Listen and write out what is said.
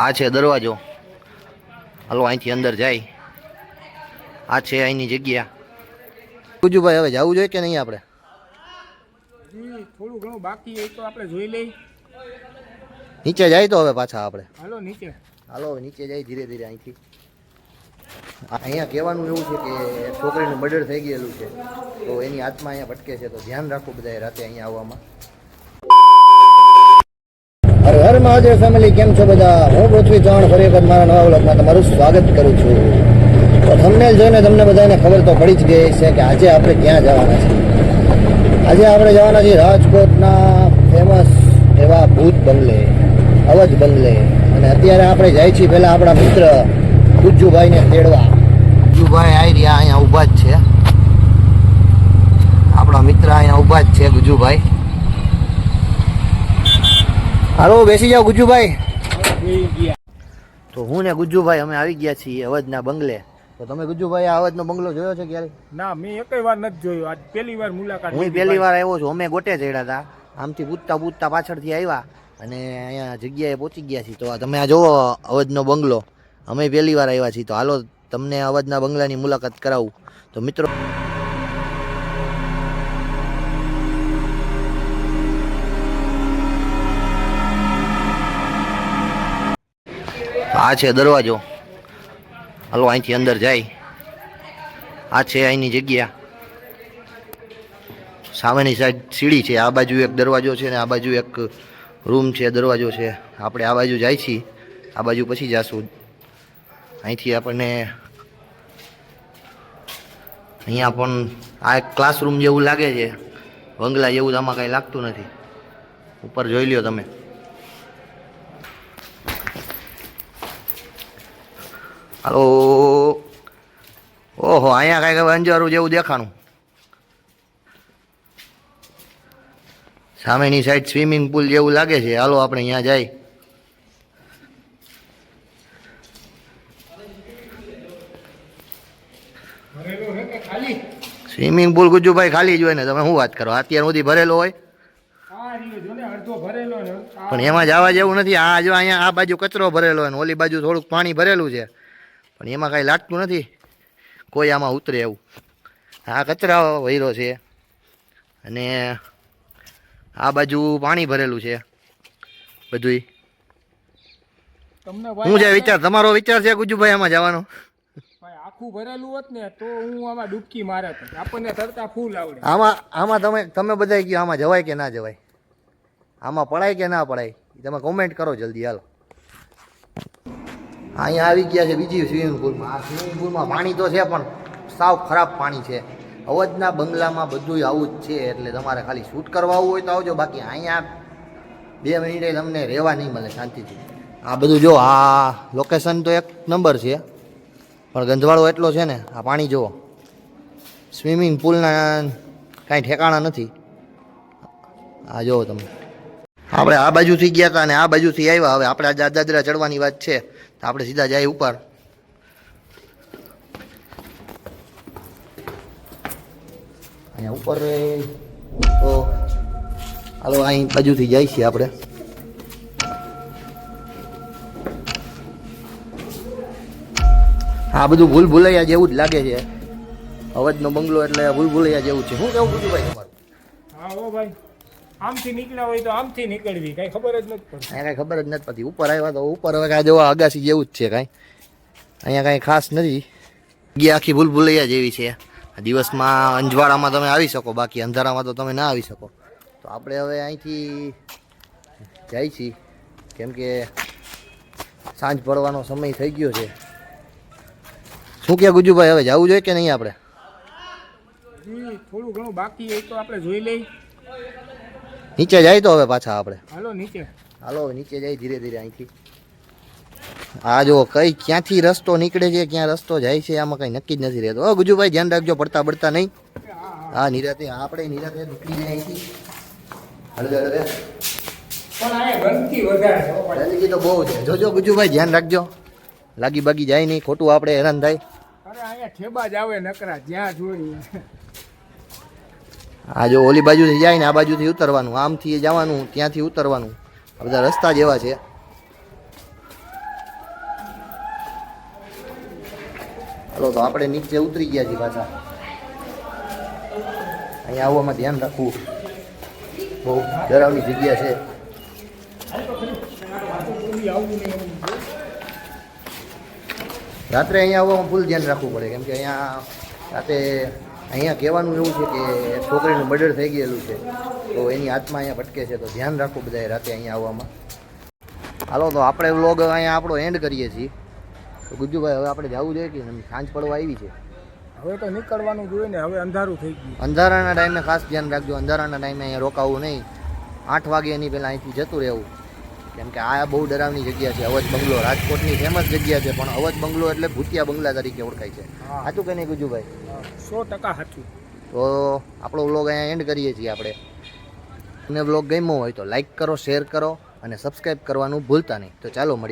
આ છે દરવાજો. હાલો અહીંથી અંદર જાય. આ છે અહીંની જગ્યા. ગુજુભાઈ હવે જવું જોઈએ કે નહીં આપણે? થોડું ઘણું બાકી હોય તો આપણે જોઈ લઈ નીચે જાય તો હવે પાછા આપણે. હાલો નીચે. હાલો હવે નીચે જાય ધીરે ધીરે અહીંથી. અહીંયા કહેવાનું એવું છે કે છોકરીનું મર્ડર થઈ ગયેલું છે. તો એની આત્મા અહીંયા ભટકે છે. તો ધ્યાન રાખવું બધાએ રાતે અહીંયા આવવામાં. હર હર મહાદેવ ફેમિલી કેમ છો બધા? હું પૃથ્વી ચૌહાણ ફરી વખત મારા નવા વ્લોગમાં તમારું સ્વાગત કરું છું. તો તમને જોઈને તમને બધાને ખબર તો પડી જ ગઈ છે કે આજે આપણે ક્યાં જવાના છીએ. આજે આપણે જવાના છીએ રાજકોટના ફેમસ એવા ભૂત બંગલે, અવધ બંગલે. અને અત્યારે આપણે જાય છીએ પહેલાં આપણા મિત્ર ગુજ્જુભાઈને તેડવા. ગુજ્જુભાઈ આવી રહ્યા, અહીંયા ઊભા જ છે. આપણા મિત્ર અહીંયા ઊભા જ છે ગુજ્જુભાઈ. હાલો બેસી જાઓ ગુજુભાઈ તો હું ને ગુજુભાઈ અમે આવી ગયા છીએ અવધના બંગલે. તો તમે ગુજુભાઈ આ અવધનો બંગલો જોયો છે ક્યારે ના મેં એકય વાર નથી જોયો. આજ પહેલી વાર મુલાકાત હું પહેલી વાર આવ્યો છું. અમે ગોટે ચડ્યા હતા. આમથી પૂછતા પૂછતા પાછળથી આવ્યા અને અહીંયા જગ્યાએ પહોંચી ગયા છીએ. તો તમે આ જુઓ અવધનો બંગલો. અમે પહેલી વાર આવ્યા છીએ. તો હાલો તમને અવધના બંગલાની મુલાકાત કરાવું. તો મિત્રો આ છે દરવાજો. હલો, અહીંથી અંદર જાય. આ છે અહીંની જગ્યા. સામેની સાઈડ સીડી છે. આ બાજુ એક દરવાજો છે ને આ બાજુ એક રૂમ છે, દરવાજો છે. આપણે આ બાજુ જાય છીએ. આ બાજુ પછી જાશું. અહીંથી આપણને અહીંયા પણ આ એક ક્લાસરૂમ જેવું લાગે છે. બંગલા જેવું આમાં કાંઈ લાગતું નથી. ઉપર જોઈ લ્યો તમે. હાલો. ઓહો, અહીંયા કાંઈક અંજારું જેવું દેખાણું. સામેની સાઈડ સ્વિમિંગ પુલ જેવું લાગે છે. હાલો, આપણે અહીંયા જાય. સ્વિમિંગ પુલ ગુજ્જુભાઈ ખાલી જ હોય ને, તમે શું વાત કરો? અત્યાર સુધી ભરેલો હોય? પણ એમાં જવા જેવું નથી. આ જો અહીંયા આ બાજુ કચરો ભરેલો હોય ઓલી બાજુ થોડુંક પાણી ભરેલું છે. પણ એમાં કાંઈ લાગતું નથી. કોઈ આમાં ઉતરે એવું. આ કચરા વૈરો છે. અને આ બાજુ પાણી ભરેલું છે. બધુંય. તમને જે વિચાર તમારો વિચાર છે ગુજુભાઈ આમાં જવાનો? આખું ભરેલું હોત ને તો હું આમાં ડૂબકી મારે આપણને તરતા ફૂલ આવડે. આમાં આમાં તમે તમે બધા કહો આમાં જવાય કે ના જવાય? આમાં પડાય કે ના પડાય? તમે કોમેન્ટ કરો જલ્દી હાલો. અહીંયા આવી ગયા છે બીજી સ્વિમિંગ પુલમાં આ સ્વિમિંગ પુલમાં પાણી તો છે, પણ સાવ ખરાબ પાણી છે. અવધના બંગલામાં બધું આવું જ છે, એટલે તમારે ખાલી શૂટ કરવા આવવું હોય તો આવજો. બાકી અહીંયા બે મિનિટે તમને રહેવા નહીં મળે શાંતિથી. આ બધું જો, આ લોકેશન તો એક નંબર છે. પણ ગંધવાળો એટલો છે ને, આ પાણી જુઓ. સ્વિમિંગ પુલના કાંઈ ઠેકાણા નથી. આ જુઓ તમે. આપણે આ બાજુથી ગયા હતા અને આ બાજુથી આવ્યા. હવે આપણે આ દાદરા ચડવાની વાત છે. આપણે સીધા જાય ઉપર. અહીંયા ઉપર તો હાલો, અહીં બાજુથી જાય છીએ આપણે. આ બધું ભૂલ ભૂલૈયા જેવું જ લાગે છે. અવધનો બંગલો એટલે ભૂલ ભૂલૈયા જેવું છે. શું કેવું બધું ભાઈ તમારું? હા ઓ ભાઈ. આમથી નીકળ્યા હોય તો આમથી નીકળવી. કઈ ખબર જ નથી પડતી. ખબર જ નથી પડતી. ઉપર આવ્યા તો ઉપર હવે કાંઈ જોવા અગાસી જેવું જ છે કાંઈ. અહીંયા કાંઈ ખાસ નથી. ગયા આખી ભૂલ ભૂલૈયા જેવી છે. દિવસમાં અંજવાડામાં તમે આવી શકો બાકી અંધારામાં તો તમે ના આવી શકો. તો આપણે હવે અહીંથી જાય છીએ. કેમ કે સાંજ પડવાનો સમય થઈ ગયો છે. શું કે ગુજુભાઈ હવે જવું જોઈએ કે નહીં આપણે? થોડું ઘણું બાકી હોય તો આપણે જોઈ લઈ નીચે જાય તો હવે પાછા આપણે. હાલો નીચે. હાલો હવે નીચે જાય ધીરે ધીરે અહીંથી. આ જો કઈ ક્યાંથી રસ્તો નીકળે છે ક્યાં રસ્તો જાય છે આમાં કઈ નક્કી જ નથી રહેતો. ઓ ગુજુભાઈ ધ્યાન રાખજો પડતા પડતા નહીં. હા નિરાતે આપણે નિરાતે નીકળી જાય અહીંથી. હળવે હળવે. ગંદકી તો બહુ છે. જોજો ગુજુભાઈ ધ્યાન રાખજો. લાગી બાગી જાય નહીં ખોટું આપણે હેરાન થાય. અરે અહીંયા ઠેબા જ આવે નકરા જ્યાં જોઈએ. આ જો ઓલી બાજુથી જાય ને આ બાજુથી ઉતરવાનું, આમથી જવાનું, ત્યાંથી ઉતરવાનું. આ બધા રસ્તા જેવા છે. હાલો, તો આપણે નીચે ઉતરી ગયા છીએ પાછા. અહીંયા આવવામાં ધ્યાન રાખવું. બહુ ડરાવની જગ્યા છે. રાત્રે અહીંયા આવવામાં ફૂલ ધ્યાન રાખવું પડે, કેમ કે અહીંયા રાતે અહીંયા કહેવાનું એવું છે કે છોકરીનું મર્ડર થઈ ગયેલું છે. તો એની આત્મા અહીંયા ભટકે છે. તો ધ્યાન રાખવું બધાએ રાતે અહીંયા આવવામાં. હાલો તો આપણે વ્લોગ અહીંયા આપણો એન્ડ કરીએ છીએ. તો ગુજ્જુભાઈ હવે આપણે જવું જોઈએ કે સાંજ પડવા આવી છે? હવે તો નીકળવાનું જોઈએ ને હવે અંધારું થઈ ગયું. અંધારાના ટાઈમે ખાસ ધ્યાન રાખજો. અંધારાના ટાઈમે અહીંયા રોકાવું નહીં. આઠ વાગ્યાની પહેલાં અહીંથી જતું રહેવું. કેમ કે આ બહુ ડરાવની જગ્યા છે અવધ બંગલો. રાજકોટની ફેમસ જગ્યા છે પણ અવધ બંગલો એટલે ભૂતિયા બંગલા તરીકે ઓળખાય છે. સાચું કે નહીં ગુજુભાઈ? સો ટકા સાચું. તો આપણો વ્લોગ અહીંયા એન્ડ કરીએ છીએ આપણે. તમને વ્લોગ ગમ્યો હોય તો લાઈક કરો શેર કરો અને સબસ્ક્રાઈબ કરવાનું ભૂલતા નહીં. તો ચાલો મળીએ.